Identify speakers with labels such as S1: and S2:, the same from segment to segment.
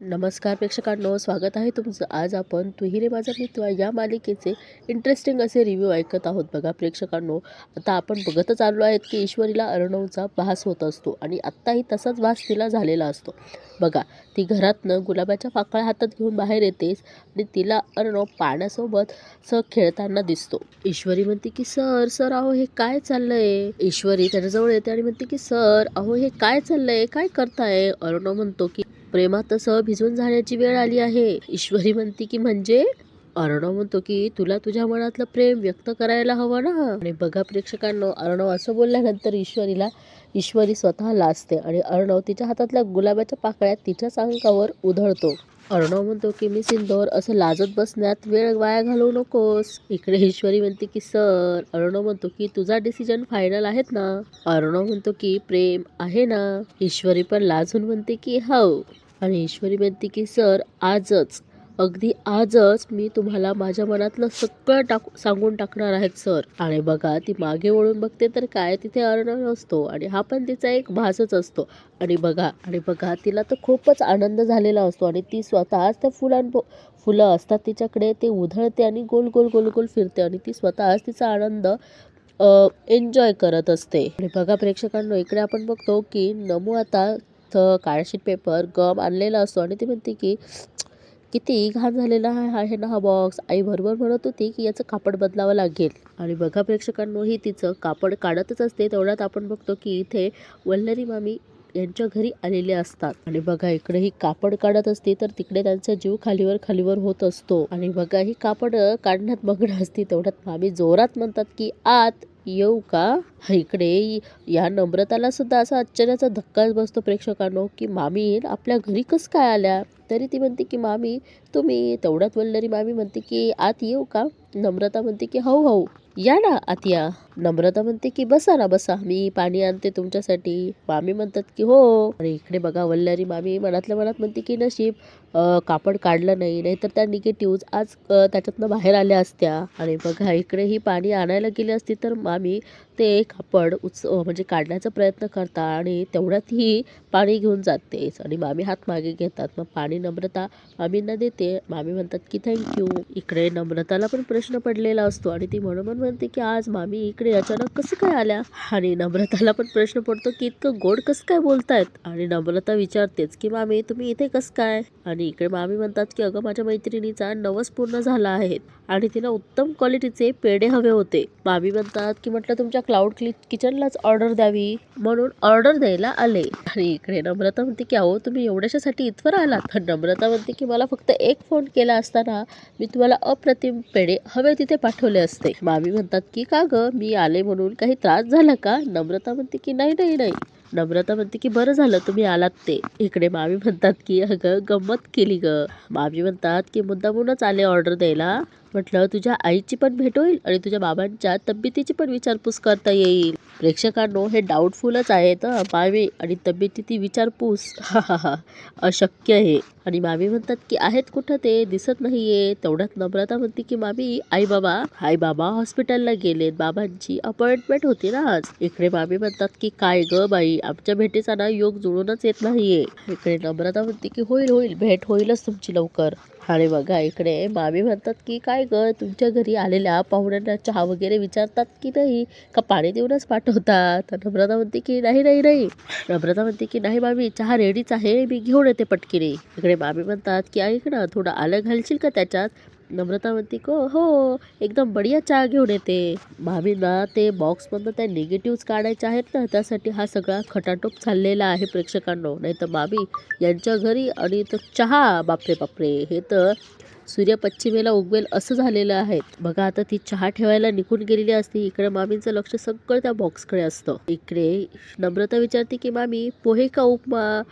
S1: नमस्कार प्रेक्षकांनो स्वागत आहे तुमचं आज आपण तुहिरे माझा मित्र या मालिकेचे इंटरेस्टिंग असे रिव्ह्यू ऐकत आहोत. बघा प्रेक्षकांनो आता आपण बघतच आलो आहेत की ईश्वरीला अर्णवचा भास होत असतो आणि आत्ताही तसाच भास तिला झालेला असतो. बघा ती घरातनं गुलाबाच्या पाकळ्या हातात घेऊन बाहेर येतेस आणि तिला अर्णव पाण्यासोबत स खेळताना दिसतो. ईश्वरी म्हणते की सर सर अहो हे काय चाललंय? ईश्वरी त्याच्याजवळ येते आणि म्हणते की सर अहो हे काय चाललंय? काय करताय? अर्णव म्हणतो की प्रेमात तसं भिजून जाण्याची वेळ आली आहे. ईश्वरी म्हणते की म्हणजे? अर्णव म्हणतो की तुला तुझ्या मनातलं प्रेम व्यक्त करायला हवं ना? आणि बघा प्रेक्षकांनो अर्णव असं बोलल्यानंतर ईश्वरीला ईश्वरी स्वतः लाजते आणि अर्णव तिच्या हातातल्या गुलाबाच्या पाकळ्या तिच्याच अंकावर उधळतो. अर्णव म्हणतो की मी सिंदोर असं लाजत बसण्यात वेळ वाया घालवू नकोस. इकडे ईश्वरी म्हणते की सर अर्णव म्हणतो की तुझा डिसिजन फायनल आहेत ना? अर्णव म्हणतो की प्रेम आहे ना? ईश्वरी पण लाजून म्हणते की हो. आणि ईश्वरी म्हणते की सर आजच अगदी आजच मी तुम्हाला माझ्या मनातलं सगळं टाकू सांगून टाकणार आहेत सर. आणि बघा ती मागे वळून बघते तर काय तिथे अर्णव असतो आणि हा पण तिचा एक भासच असतो. आणि बघा आणि बघा तिला तर खूपच आनंद झालेला असतो आणि ती स्वतःच त्या फुलां फुलं असतात तिच्याकडे ते उधळते आणि गोल गोल गोल गोल फिरते आणि ती स्वतःच तिचा आनंद एन्जॉय करत असते. आणि बघा प्रेक्षकांनो इकडे आपण बघतो की नमू आता काळशीट पेपर गम आणलेला असतो आणि ती म्हणते की किती घाण झालेला आहे हे ना हा बॉक्स आई बरोबर म्हणत होती की याचं कापड बदलावं लागेल. आणि बघा प्रेक्षकांनो ही तिचं कापड काढतच असते. तेवढ्यात आपण बघतो की इथे वल्लरी मामी यांच्या घरी आलेले असतात. आणि बघा इकडे ही कापड काढत असते तर तिकडे त्यांचा जीव खालीवर खालीवर होत असतो. आणि बघा ही कापड काढण्यात मग्न असते. तेवढ्यात मामी जोरात म्हणतात की आत. येऊ का? इकडे या. नम्रताला सुद्धा असा आश्चर्याचा धक्काच बसतो प्रेक्षकांनो की मामी आपल्या घरी कस काय आल्या? तरी ती म्हणते की मामी तुम्ही तेवढ्यात वल्लरी मामी म्हणते की आत येऊ का? नम्रता म्हणते की हो हो या ना आत या. नम्रता म्हणते की बसा ना बसा. मी पाणी आणते तुमच्यासाठी. मामी म्हणतात की हो. आणि इकडे बघा वल्लारी मामी मनातल्या मनात म्हणते की नशीब कापड काढलं नाही. नाहीतर त्या निगेटिव्ह आज त्याच्यातनं बाहेर आल्या असत्या. आणि बघा इकडे ही पाणी आणायला गेली असती तर मामी ते कापड उच म्हणजे काढण्याचा प्रयत्न करता आणि तेवढ्यात ही पाणी घेऊन जातेच. आणि मामी हात मागे घेतात. मग पाणी नम्रता मामींना देते. मामी म्हणतात की थँक्यू. इकडे नम्रताला पण प्रश्न पडलेला असतो आणि ती म्हणून म्हणते की आज मामी इकडे अचानक कसं काय आल्या? आणि नम्रताला पण प्रश्न पडतो की इतकं गोड कसं काय बोलतायत? आणि नम्रता विचारतेच की मामी तुम्ही इथे कसं काय? आणि इकडे मामी म्हणतात की अगं माझ्या मैत्रिणीचा नवस पूर्ण झाला आहे आणि तिला उत्तम क्वालिटीचे पेढे हवे होते. मामी म्हणतात की म्हटलं तुमच्या क्लाउड किचनलाच ऑर्डर द्यावी. म्हणून ऑर्डर द्यायला आले. आणि इकडे नम्रता म्हणते की अहो तुम्ही एवढ्याशासाठी इथवर आलात. पण नम्रता म्हणते की मला फक्त एक फोन केला असताना मी तुम्हाला अप्रतिम पेढे हवे तिथे पाठवले असते. मामी म्हणतात की का ग? मी आले म्हणून काही त्रास झाला का? नम्रता म्हणते की नाही नाही नाही. नम्रता म्हणते की बरं झालं तुम्ही आलात ते. इकडे मामी म्हणतात की अगं गंमत केली ग. मामी म्हणतात की मुद्दामूनच आले ऑर्डर द्यायला. म्हटलं तुझ्या आईची पण भेट होईल आणि तुझ्या बाबांच्या तब्येतीची पण विचारपूस करता येईल. प्रेक्षकांनो हे डाऊटफुलच आहेत मामी आणि तब्येती विचारपूस. हा हा हा. अशक्य आहे. आणि मामी म्हणतात की आहेत कुठं ते? दिसत नाहीये. तेवढ्यात नम्रता म्हणते की मामी आई बाबा आई बाबा हॉस्पिटलला गेलेत. बाबांची अपॉइंटमेंट होती ना आज. इकडे मामी म्हणतात की काय ग बाई आमच्या भेटीचा ना योग जुळूनच येत नाहीये. इकडे नम्रता म्हणते की होईल होईल. भेट होईलच तुमची लवकर. आणि बघा इकडे मामी म्हणतात की काय ग तुमच्या घरी आलेल्या पाहुण्यांना चहा वगैरे विचारतात की नाही? का पाणी देऊनच पाठवतात? तर नम्रता म्हणते की नाही नाही नाही. नम्रता म्हणते की नाही मामी चहा रेडीच आहे. मी घेऊन येते पटकीने. इकडे मामी म्हणतात की ऐक ना थोडं आलं घालशील का त्याच्यात? नम्रता म्हणते को हो एकदम बढिया चहा घेऊन येते. मामींना ते बॉक्समधनं त्या निगेटिव्ह काढायचे आहेत ना त्यासाठी हा सगळा खटाटोप चाललेला आहे प्रेक्षकांनो. नाही तर मामी यांच्या घरी आणि तर चहा बापरे बापरे हे तर सूर्य पश्चिमेला उगवेल असं झालेलं आहे. बघा आता ती चहा ठेवायला निघून गेलेली असते. इकडे मामींचं लक्ष सगळं त्या बॉक्सकडे असतं. इकडे नम्रता विचारते की मामी पोहे का उपमा?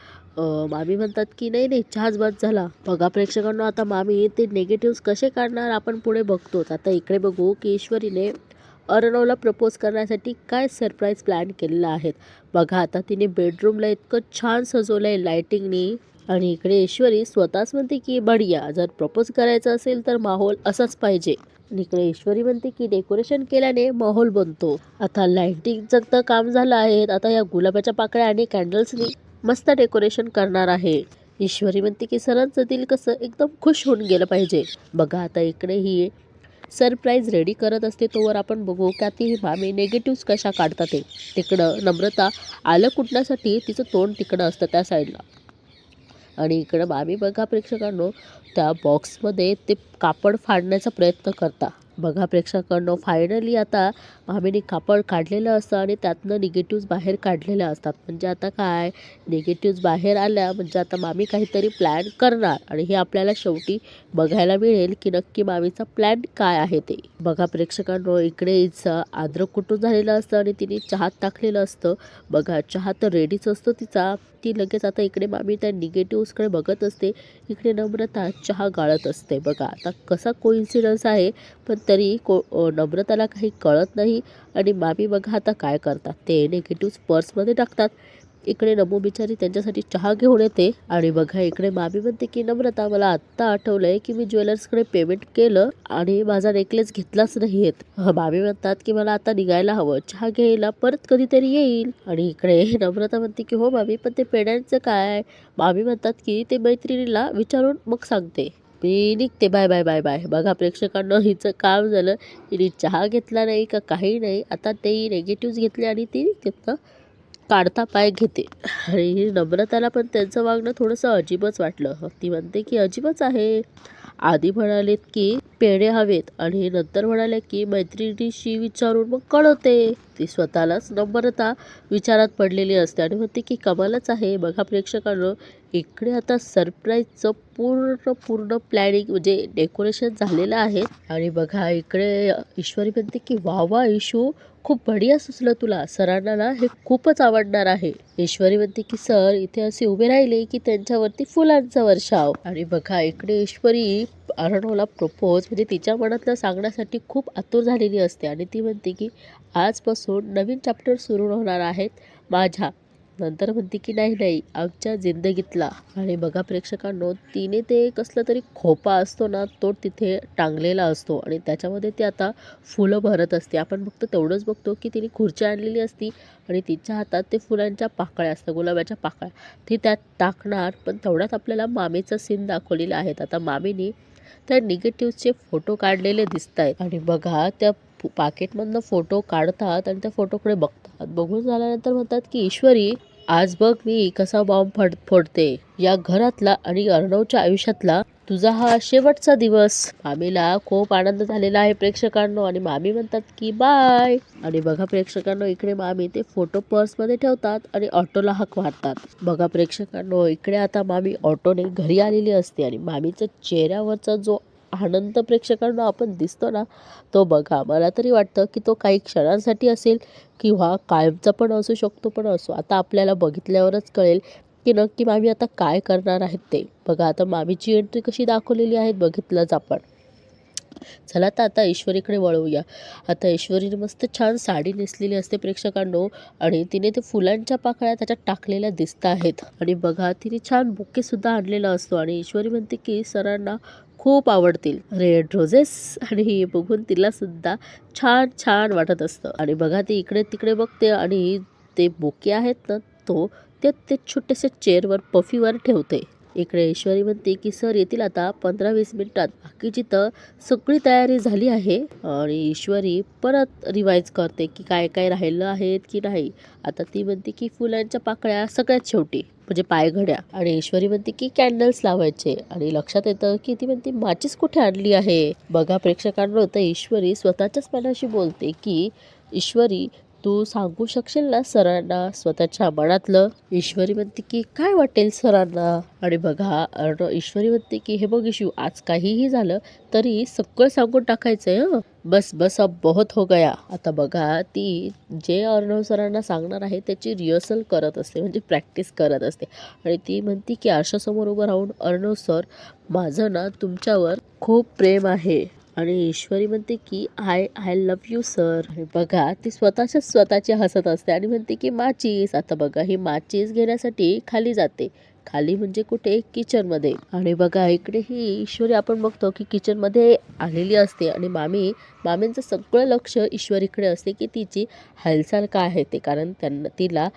S1: मामी म्हणतात की नाही नाही चहाच बाद झाला. बघा प्रेक्षकांना आता मामी ते निगेटिव्ह कसे काढणार आपण पुढे बघतोच. आता इकडे बघू की ईश्वरीने अर्णवला प्रपोज करण्यासाठी काय सरप्राईज प्लॅन केलेला आहेत. बघा आता तिने बेडरूमला इतकं छान सजवलं आहे लायटिंगनी आणि इकडे ईश्वरी स्वतःच म्हणते की बढिया जर प्रपोज करायचं असेल तर माहोल असाच पाहिजे. आणि इकडे ईश्वरी म्हणते की डेकोरेशन केल्याने माहोल बनतो. आता लायटिंगचं तर काम झालं आहे आता या गुलाबाच्या पाकळ्या आणि कॅन्डल्सनी मस्त डेकोरेशन करणार आहे. ईश्वरी म्हणते की सरांचं दिल कसं एकदम खुश होऊन गेलं पाहिजे. बघा आता इकडे ही सरप्राईज रेडी करत असते तोवर आपण बघू का ती मामी नेगेटिव्ह कशा काढतात ते. तिकडं नम्रता आलं कुटण्यासाठी तिचं तोंड तिकडं असतं त्या साईडला आणि इकडं मामी बघा प्रेक्षकांनो त्या बॉक्समध्ये ते कापड फाडण्याचा प्रयत्न करता. बघा प्रेक्षकांनो फायनली आता मामीने कापड काढलेलं असतं आणि त्यातनं निगेटिव्ज बाहेर काढलेल्या असतात. म्हणजे आता काय? निगेटिव्ज बाहेर आल्या म्हणजे आता मामी काहीतरी प्लॅन करणार आणि हे आपल्याला शेवटी बघायला मिळेल की नक्की मामीचा प्लॅन काय आहे ते. बघा प्रेक्षकांनो इकडे हिचं आद्रक कुटून झालेलं असतं आणि तिने चहात टाकलेलं असतं. बघा चहा तर रेडीच असतो तिचा. ती लगेच आता इकडे मामी त्या निगेटिव्सकडे बघत असते. इकडे नम्रता चहा गाळत असते. बघा आता कसा कोइन्सिडन्स आहे पण तरी को नम्रताला काही कळत नाही. आणि मामी बघा आता काय करतात? ते निगेटिव्स पर्समध्ये टाकतात. इकडे नमो बिचारी त्यांच्यासाठी चहा घेऊन येते. आणि बघा इकडे मामी म्हणते की नम्रता मला आत्ता आठवलं आहे की मी ज्वेलर्सकडे पेमेंट केलं आणि माझा नेकलेस घेतलाच नाही येत मामी म्हणतात की मला आता निघायला हवं. चहा घ्यायला परत कधीतरी येईल. आणि इकडे नम्रता म्हणते की हो मामी पण ते पेड्यांचं काय? मामी म्हणतात की ते मैत्रिणीला विचारून मग सांगते. मी निघते. Bye bye bye bye. बघा प्रेक्षकांना हिचं काम झालं. तिने चहा घेतला नाही का काही नाही. आता ते नेगेटिव्ह घेतले आणि ती तिथं काढता पाय घेते. आणि नम्रताला पण त्यांचं वागणं थोडंसं अजिबच वाटलं. ती म्हणते की अजिबच आहे. आधी म्हणालेत की पेढे हवेत. आणि नंतर म्हणाले की मैत्रिणीशी विचारून मग कळवते ती स्वतःलाच नम्रता विचारात पडलेली असते आणि म्हणते की कमालच आहे. बघा प्रेक्षकांनो इकडे आता सरप्राईजचं पूर्ण पूर्ण प्लॅनिंग म्हणजे डेकोरेशन झालेलं आहे. आणि बघा इकडे ईश्वरी म्हणते की वा वा इशू. खूप बढिया सुचलं तुला. सरांना ना हे खूपच आवडणार आहे. ईश्वरी म्हणते की सर इथे असे उभे राहिले की त्यांच्यावरती फुलांचा वर्षाव. आणि बघा इकडे ईश्वरी अर्णवला प्रपोज म्हणजे तिच्या मनातलं सांगण्यासाठी खूप आतुर झालेली असते. आणि ती म्हणते की आजपासून नवीन चॅप्टर सुरू होणार आहेत माझ्या. नंतर म्हणते की नाही नाही आमच्या जिंदगीतला. आणि बघा प्रेक्षकांनो तिने ते कसलं तरी खोपा असतो ना तो तिथे टांगलेला असतो. आणि त्याच्यामध्ये ती आता फुलं भरत असते. आपण फक्त तेवढंच बघतो की तिने खुर्ची आणलेली असती आणि तिच्या हातात ते फुलांच्या पाकळ्या असतात गुलाबाच्या पाकळ्या. ती त्यात टाकणार पण तेवढ्यात आपल्याला मामीचं सीन दाखवलेलं आहे. आता मामीने त्या निगेटिव्हचे फोटो काढलेले दिसत आहेत आणि बघा त्या फो- पाकिटमधनं फोटो काढतात आणि त्या फोटोकडे बघतात. बघून झाल्यानंतर म्हणतात की ईश्वरी आज बघ मी कसा बॉम्ब फड फोडते. या घरातला आणि अर्णवच्या आयुष्यातला तुझा हा शेवटचा दिवस. मामीला खूप आनंद झालेला आहे प्रेक्षकांनो आणि मामी म्हणतात की बाय आणि बघा प्रेक्षकांनो इकडे मामी ते फोटो पर्समध्ये ठेवतात आणि ऑटोला हाक मारतात. बघा प्रेक्षकांनो इकडे आता मामी ऑटोने घरी आलेली असते आणि मामीच्या चेहऱ्यावरचा जो आनंद प्रेक्षकांना आपण दिसतो ना तो बघा. मला तरी वाटतं की तो काही क्षणांसाठी असेल किंवा कायमचा पण असू शकतो पण असो. आता आपल्याला बघितल्यावरच कळेल की नक्की मामी आता काय करणार आहेत ते. बघा आता मामीची एंट्री कशी दाखवलेली आहेत बघितलंच आपण. चला तर आता ईश्वरीकडे वळवूया आता ईश्वरीने मस्त छान साडी नेसलेली असते प्रेक्षकांनो आणि तिने ते फुलांच्या पाकळ्या त्याच्यात टाकलेल्या दिसत आहेत. आणि बघा तिने छान बुके सुद्धा आणलेला असतो आणि ईश्वरी म्हणते की सरांना खूप आवडतील. रेड रोजेस आणि हे बघून तिला सुद्धा छान छान वाटत असतं. आणि बघा ती इकडे तिकडे बघते आणि ते बोके आहेत ना तो ते ते छोटेसे चेअरवर पफीवर ठेवते. इकडे ईश्वरी म्हणते की सर येतील आता पंधरा वीस मिनिटात. बाकीची तर सगळी तयारी झाली आहे. आणि ईश्वरी परत रिवाईज करते की काय काय राहिलं आहेत की नाही? आता ती म्हणते की फुलांच्या पाकळ्या सगळ्यात शेवटी म्हणजे पायघड्या. आणि ईश्वरी म्हणते की कॅन्डल्स लावायचे. आणि लक्षात येतं की ती म्हणते माचीस कुठे आणली आहे? बघा प्रेक्षकांना तर ईश्वरी स्वतःच्याच मनाशी बोलते की ईश्वरी तू सांगू शकशील ना सरांना स्वतःच्या मनातलं? ईश्वरी म्हणते की काय वाटेल सरांना? आणि बघा अर्ण ईश्वरी म्हणते की हे बघ इशू आज काहीही झालं तरी सगळं सांगून टाकायचंय हं. बस बस अब बहुत हो गया. आता बघा ती जे अर्णव सरांना सांगणार आहे त्याची रिहर्सल करत असते म्हणजे प्रॅक्टिस करत असते. आणि ती म्हणते की आशासमोर उभं राहून अर्णव सर माझं ना तुमच्यावर खूप प्रेम आहे. आणि ईश्वरी म्हणते की I I love you sir आणि बघा ती स्वतःच्याच स्वतःची हसत असते आणि म्हणते की माचीस आता बघा ही माचीस घेण्यासाठी खाली जाते. खाली म्हणजे कुठे? किचनमध्ये आणि बघा इकडे ही ईश्वरी आपण बघतो की किचनमध्ये आलेली असते आणि मामी मामींचं सगळं लक्ष ईश्वरीकडे असते की तिची हालचाल काय आहे ते. कारण त्यांना तिला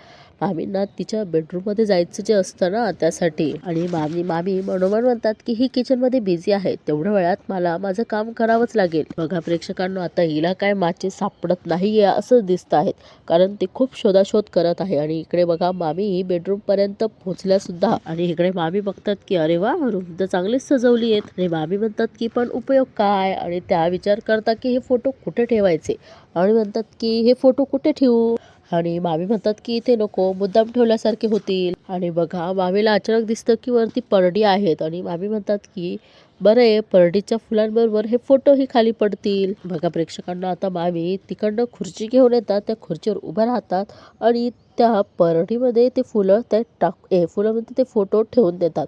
S1: मामींना तिच्या बेडरूममध्ये जायचं जे असतं ना त्यासाठी. आणि मामी मामी मनोमन म्हणतात की ही किचनमध्ये बिझी आहे. तेवढ्या वेळात मला माझं काम करावंच लागेल. बघा प्रेक्षकांना आता हिला काय माचे सापडत नाहीये असं दिसत आहेत. कारण ते खूप शोधाशोध करत आहे. आणि इकडे बघा मामी ही बेडरूम पर्यंत पोहोचल्या सुद्धा आणि इकडे मामी बघतात की अरे वा रूम तर चांगलीच सजवली आहेत. आणि मामी म्हणतात की पण उपयोग काय? आणि त्या विचार करता की हे फोटो कुठे ठेवायचे? आणि म्हणतात की हे फोटो कुठे ठेवू? आणि मामी म्हणतात की इथे नको मुद्दाम ठेवल्यासारखे होतील. आणि बघा मामीला अचानक दिसतं की वरती परडी आहेत. आणि मामी म्हणतात की बरं आहे परडीच्या फुलांबरोबर हे फोटोही खाली पडतील. बघा प्रेक्षकांना आता मामी तिकडनं खुर्ची घेऊन येतात त्या खुर्चीवर उभ्या राहतात आणि त्या परडीमध्ये ते फुलं त्या टाक ए फुलामध्ये ते फोटो ठेवून देतात.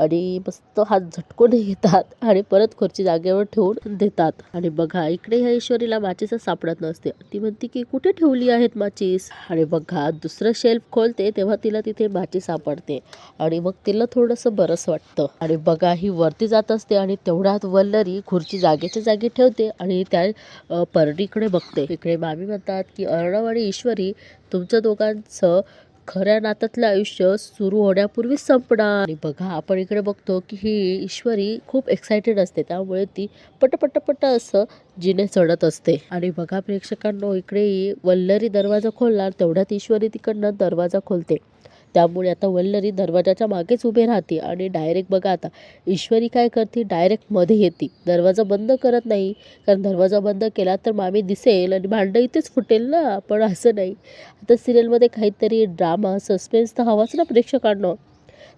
S1: आणि मस्त हात झटकून घेतात आणि परत खुर्ची जागेवर ठेवून देतात. आणि बघा इकडे ह्या ईश्वरीला माचीसच सापडत नसते. ती म्हणते की कुठे ठेवली आहेत माचीस? आणि बघा दुसरं शेल्फ खोलते तेव्हा तिला तिथे माची सापडते. आणि मग तिला थोडंसं बरंच वाटतं. आणि बघा ही वरती जात असते आणि तेवढ्यात वल्लरी खुर्ची जागेच्या जागी ठेवते आणि त्या परडीकडे बघते. इकडे मामी म्हणतात की अर्णव आणि ईश्वरी तुमचं दोघांचं खऱ्या नात्यातलं आयुष्य सुरू होण्यापूर्वीच संपणार. आणि बघा आपण इकडे बघतो की ही ईश्वरी खूप एक्सायटेड असते. त्यामुळे ती पटपटपट पट असं जिने चढत असते. आणि बघा प्रेक्षकांनो इकडे वल्लरी दरवाजा खोलणार तेवढ्यात ईश्वरी तिकडनं दरवाजा खोलते. त्यामुळे आता वल्लरी दरवाजाच्या मागेच उभे राहते आणि डायरेक्ट बघा आता ईश्वरी काय करते? डायरेक्टमध्ये येते. दरवाजा बंद करत नाही. कारण दरवाजा बंद केला तर मामी दिसेल आणि भांडं इथेच फुटेल ना. पण असं नाही. आता सिरियलमध्ये काहीतरी ड्रामा सस्पेन्स तर हवाच ना प्रेक्षकांना.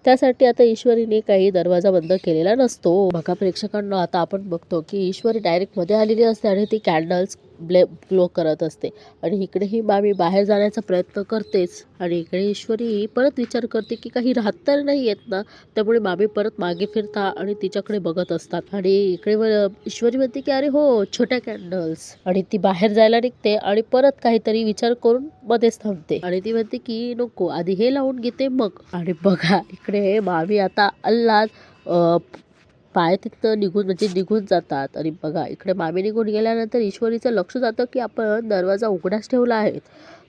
S1: त्यासाठी आता ईश्वरीने काही दरवाजा बंद केलेला नसतो. बघा प्रेक्षकांना आता आपण बघतो की ईश्वरी डायरेक्टमध्ये आलेली असते आणि ती कॅन्डल्स ब्ले ग्लो करत असते. आणि इकडे ही मामी बाहेर जाण्याचा प्रयत्न करतेच. आणि इकडे ईश्वरी परत विचार करते की काही राहत तर नाही येत ना? त्यामुळे मामी परत मागे फिरता आणि तिच्याकडे बघत असतात. आणि इकडे ईश्वरी म्हणते की अरे हो छोट्या कॅन्डल्स आणि ती बाहेर जायला निघते आणि परत काहीतरी विचार करून मध्येच थांबते. आणि ती म्हणते की नको आधी हे लावून घेते मग. आणि बघा इकडे मामी आता अल्लाद पाय तिथनं निघून म्हणजे निघून जातात. आणि बघा इकडे मामी निघून गेल्यानंतर ईश्वरीचं लक्ष जातं की आपण दरवाजा उघडाच ठेवला आहे.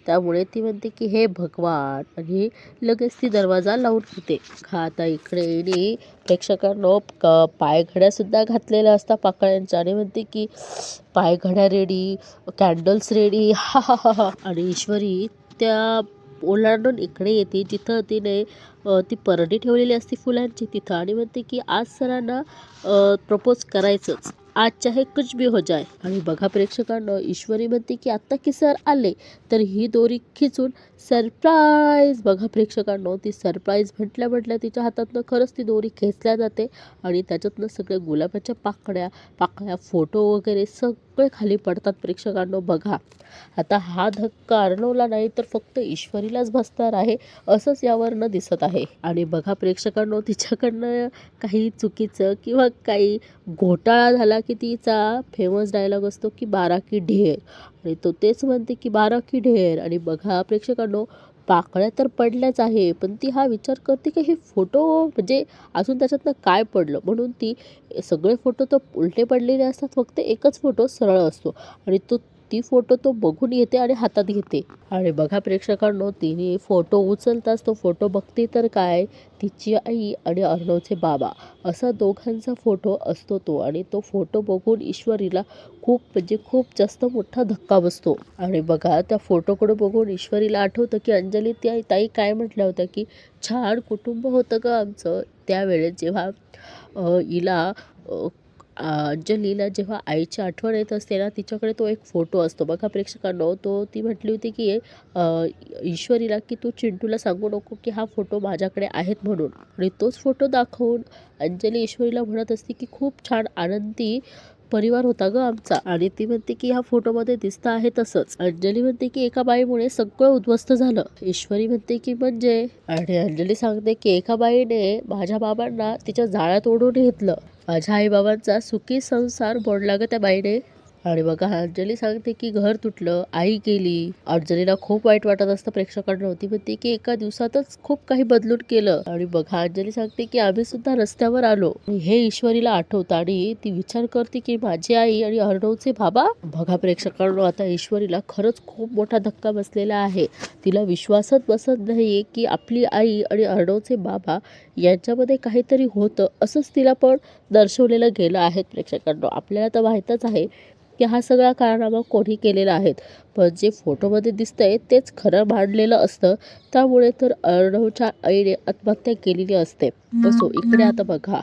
S1: त्यामुळे ती म्हणते की हे भगवान. आणि लगेच ती दरवाजा लावून घेते हा आता इकडे प्रेक्षकांनो क पायघड्यासुद्धा घातलेल्या असतात पाकळ्यांच्या. आणि म्हणते की पायघड्या रेडी कॅन्डल्स रेडी हा हा हा हा आणि ईश्वरी त्या ओलांडून इकडे येते. जिथं तिने ती परडी ठेवलेली असते फुलांची तिथं आणि म्हणते की आज सरांना प्रपोज करायचंच. आज चाहे कुछ भी हो जाय. आणि बघा प्रेक्षकांना ईश्वरी म्हणते की आत्ता की सर आले तर ही दोरी खिचून सरप्राईज बघा प्रेक्षकांनो ती सरप्राईज म्हटल्या म्हटल्या तिच्या हातातनं खरंच ती दोरी खेचल्या जाते आणि त्याच्यातनं सगळ्या गुलाबाच्या पाकड्या पाकळ्या फोटो वगैरे सगळे खाली पडतात प्रेक्षकांनो बघा. आता हा धक्का अर्णवला नाही तर फक्त ईश्वरीलाच बसणार आहे असंच यावरनं दिसत आहे. आणि बघा प्रेक्षकांनो तिच्याकडनं काही चुकीचं किंवा काही घोटाळा झाला की तिचा फेमस डायलॉग असतो की बारा की ढेर. आणि तो तेच म्हणते की बारा की ढेर. आणि बघा प्रेक्षकांनो पाकळ्या तर पडल्याच आहे पण ती हा विचार करते की हे फोटो म्हणजे अजून त्याच्यातनं काय पडलं? म्हणून ती सगळे फोटो तर उलटे पडलेले असतात फक्त एकच फोटो सरळ असतो आणि तो ती फोटो तो बघून येते आणि हातात घेते. आणि बघा प्रेक्षकांनो तिने फोटो उचलताच तो फोटो बघते तर काय? तिची आई आणि अर्णवचे बाबा असा दोघांचा फोटो असतो तो. आणि तो फोटो बघून ईश्वरीला खूप म्हणजे खूप जास्त मोठा धक्का बसतो. आणि बघा त्या फोटोकडे बघून ईश्वरीला आठवतं की अंजली त्या ताई काय म्हटल्या होत्या की छान कुटुंब होतं ग आमचं. त्यावेळेस जेव्हा हिला अंजलीला जेव्हा आईची आठवण येत असते ना तिच्याकडे तो एक फोटो असतो. बघा प्रेक्षकांनो तो ती म्हटली होती की ईश्वरीला की तू चिंटूला सांगू नको की हा फोटो माझ्याकडे आहेत म्हणून. आणि तोच फोटो दाखवून अंजली ईश्वरीला म्हणत असते की खूप छान आनंदी परिवार होता ग आमचा. आणि ती म्हणते की ह्या फोटोमध्ये दिसतं आहे तसंच. अंजली म्हणते की एका बाईमुळे सगळं उद्ध्वस्त झालं. ईश्वरी म्हणते की म्हणजे? आणि अंजली सांगते की एका बाईने माझ्या बाबांना तिच्या जाळ्यात ओढून घेतलं. माझ्या आईबाबांचा सुखी संसार बोडला ग त्या बाईने. आणि बघा अंजली सांगते की घर तुटलं आई गेली. अंजलीला खूप वाईट वाटत असतं प्रेक्षकांना होती पण ती की एका दिवसातच खूप काही बदलून केलं. आणि बघा अंजली सांगते की आम्ही सुद्धा रस्त्यावर आलो. हे ईश्वरीला आठवतं आणि ती विचार करते की माझी आई आणि अर्णवचे बाबा? बघा प्रेक्षकांनो आता ईश्वरीला खरंच खूप मोठा धक्का बसलेला आहे. तिला विश्वासच बसत नाही की आपली आई आणि अर्णवचे बाबा यांच्यामध्ये काहीतरी होतं असंच तिला पण दर्शवलेलं गेलं आहे प्रेक्षकांनो आपल्याला तर माहीतच आहे की हा सगळा कारनामा कोणी केलेला आहे. पण जे फोटोमध्ये दिसतंय तेच खरं मांडलेलं असतं. त्यामुळे तर अर्णवच्या आईने आत्महत्या केलेली असते. असो इकडे आता बघा.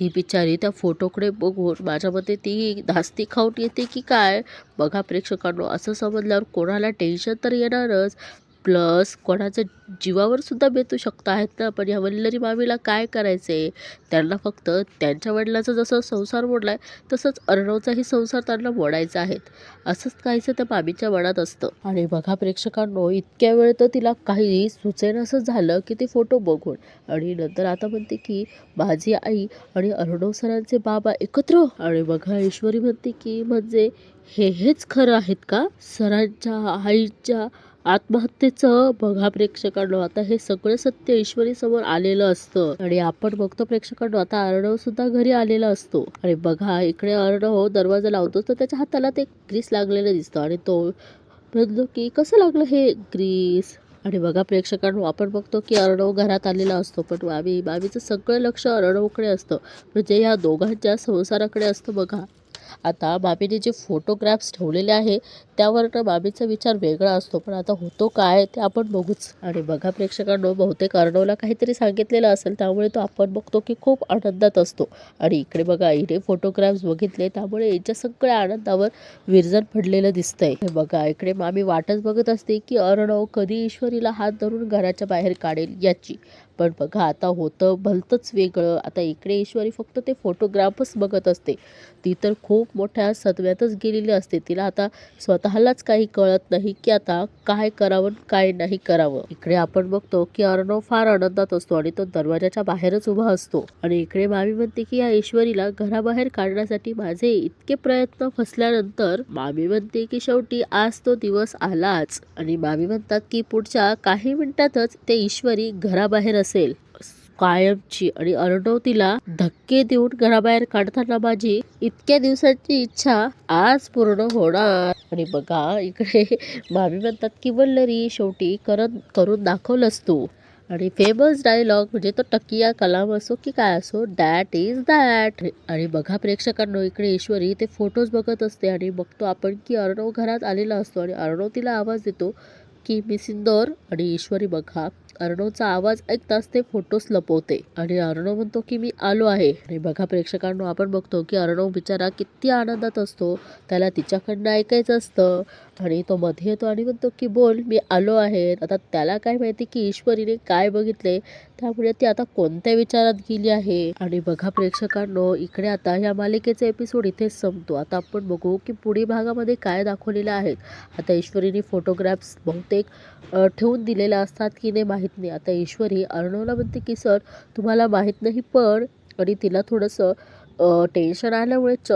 S1: ती बिचारी त्या फोटोकडे बघून माझ्या मते ती धास्ती खाऊन येते की काय? बघा प्रेक्षकांनो असं समजल्यावर कोणाला टेन्शन तर येणारच. प्लस कोणाच्या जीवावरसुद्धा बेतू शकत आहेत ना. पण या वल्लरी मामीला काय करायचे? त्यांना फक्त त्यांच्या वडिलाचा जसं संसार मोडला आहे तसंच अर्णवचाही संसार त्यांना मोडायचा आहे. असंच काहीचं त्या मामीच्या मनात असतं. आणि बघा प्रेक्षकांनो इतक्या वेळ तर तिला काही सुचेनासं झालं की ते फोटो बघून. आणि नंतर आता म्हणते की माझी आई आणि अर्णव सरांचे बाबा एकत्र. आणि बघा ईश्वरी म्हणते की म्हणजे हे हेच खरं आहेत का? सरांच्या आईच्या आत्महत्येचं बघा प्रेक्षकांनो. आता हे सगळं सत्य ईश्वरी समोर आलेलं असतं. आणि आपण बघतो प्रेक्षकांनो आता अर्णव सुद्धा घरी आलेला असतो. आणि बघा इकडे अर्णव दरवाजा लावतो तर त्याच्या हाताला ते ग्रीस लागलेलं दिसतं. आणि तो म्हणतो की कसं लागलं हे ग्रीस? आणि बघा प्रेक्षकांनो आपण बघतो की अर्णव घरात आलेला असतो. पण मामी मामीचं सगळं लक्ष अर्णवकडे असतं. म्हणजे या दोघांच्या संसाराकडे असतं बघा. आता मामीने जे फोटोग्राफ्स ठेवलेले आहे त्यावर बाबीचा मामीचा विचार वेगळा असतो. पण आता होतो काय ते आपण बघूच. आणि बघा प्रेक्षकांनो बहुतेक अर्णवला काहीतरी सांगितलेलं असेल त्यामुळे तो आपण बघतो की खूप आनंदात असतो. आणि इकडे बघा हिने फोटोग्राफ्स बघितले त्यामुळे याच्या सगळ्या आनंदावर विरजन पडलेलं दिसतंय. हे बघा इकडे मामी वाटच बघत असते की अर्णव कधी ईश्वरीला हात धरून घराच्या बाहेर काढेल याची. पण बघा आता होतं भलतंच वेगळं. आता इकडे ईश्वरी फक्त ते फोटोग्राफच बघत असते. ती तर खूप मोठ्या सदव्यातच गेलेली असते. तिला आता स्वतःलाच काही कळत नाही की आता काय करावं काय नाही करावं. इकडे आपण बघतो की अर्णव फार आनंदात असतो आणि तो दरवाजाच्या बाहेरच उभा असतो. आणि इकडे मामी म्हणते की या ईश्वरीला घराबाहेर काढण्यासाठी माझे इतके प्रयत्न फसल्यानंतर मामी म्हणते की शेवटी आज तो दिवस आलाच. आणि मामी म्हणतात की पुढच्या काही मिनिटातच ते ईश्वरी घराबाहेर असेल. कायमची आणि अर्णव तिला धक्के देऊन घराबाहेर काढताना माझी इतक्या दिवसाची इच्छा आज पूर्ण होणार. आणि बघा इकडे भाभी म्हणतात की वल्लरी शेवटी करत करून दाखवलंस तू. आणि फेमस डायलॉग म्हणजे तो टकिया कलाम असो की काय असो दॅट इज दॅट आणि बघा प्रेक्षकांनो इकडे ईश्वरी ते फोटोज बघत असते आणि बघतो आपण की अर्णव घरात आलेला असतो आणि अर्णव तिला आवाज देतो की मी सिंदोर. आणि ईश्वरी बघा अर्णवचा आवाज ऐकताच ते फोटोज लपवते. आणि अर्णव म्हणतो की मी आलो आहे. आणि बघा प्रेक्षकांनो आपण बघतो की अर्णव बिचारा किती आनंदात असतो. त्याला तिच्याकडनं ऐकायचं असतं. आणि तो मध्ये येतो आणि म्हणतो की बोल मी आलो आहे. आता त्याला काय माहिती की ईश्वरीने काय बघितले. त्यामुळे ती आता कोणत्या विचारात गेली आहे? आणि बघा प्रेक्षकांनो इकडे आता या मालिकेचा एपिसोड इथेच संपतो. आता आपण बघू की पुढील भागामध्ये काय दाखवलेलं आहे. आता ईश्वरीने फोटोग्राफ्स बहुतेक ठेवून दिलेल्या असतात की नाही माहिती नाही आता ईश्वरी अर्णवला म्हणते की सर तुम्हाला माहीत नाही पण आणि तिला थोडंसं टेन्शन आल्यामुळे च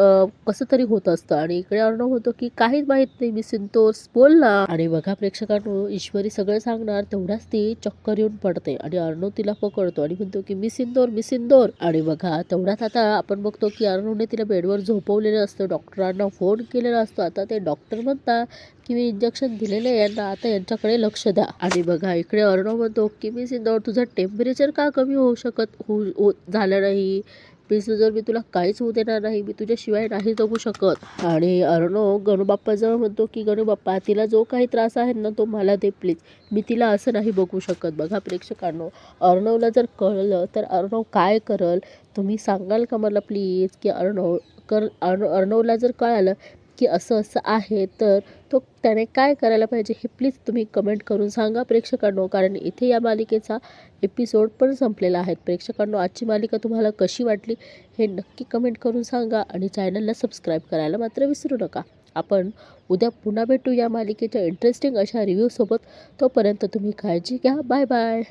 S1: कसं तरी होत असतं. आणि इकडे अर्णव होतो की काहीच माहीत नाही मी सिंतोष बोल ना आणि बघा प्रेक्षकांनो ईश्वरी सगळं सांगणार तेवढाच ती चक्कर येऊन पडते. आणि अर्णव तिला पकडतो आणि म्हणतो की मी सिंदोर मी सिंदोर. आणि बघा तेवढ्यात आता आपण बघतो की अर्णवने तिला बेडवर झोपवलेलं असतं. डॉक्टरांना फोन केलेला असतो. आता ते डॉक्टर म्हणतात की मी इंजेक्शन दिलेलं आहे यांना आता यांच्याकडे लक्ष द्या. आणि बघा इकडे अर्णव म्हणतो की मी सिंदोर तुझं टेम्परेचर का कमी होऊ शकत होऊ हो झालं नाही? प्लीज जर मी तुला काहीच होऊ देणार नाही मी तुझ्याशिवाय नाही जगू शकत. आणि अर्णव गणूबाप्पाजवळ म्हणतो की गणूबाप्पा तिला जो काही त्रास आहे ना तो मला दे प्लीज मी तिला असं नाही बघू शकत. बघा प्रेक्षकांनो अर्णवला जर कळलं तर अर्णव काय करल? तुम्ही सांगाल का मला प्लीज की अर्णव कर अर्णव अर्णवला जर कळालं की असं असं आहे तर तो त्याने काय करायला पाहिजे हे प्लीज तुम्ही कमेंट करून सांगा प्रेक्षकांनो. कारण इथे या मालिकेचा एपिसोड पण संपलेला आहे. प्रेक्षकांनो आजची मालिका तुम्हाला कशी वाटली हे नक्की कमेंट करून सांगा आणि चॅनलला सबस्क्राईब करायला मात्र विसरू नका. आपण उद्या पुन्हा भेटू या मालिकेच्या इंटरेस्टिंग अशा रिव्ह्यूसोबत तोपर्यंत तुम्ही काळजी घ्या. Bye bye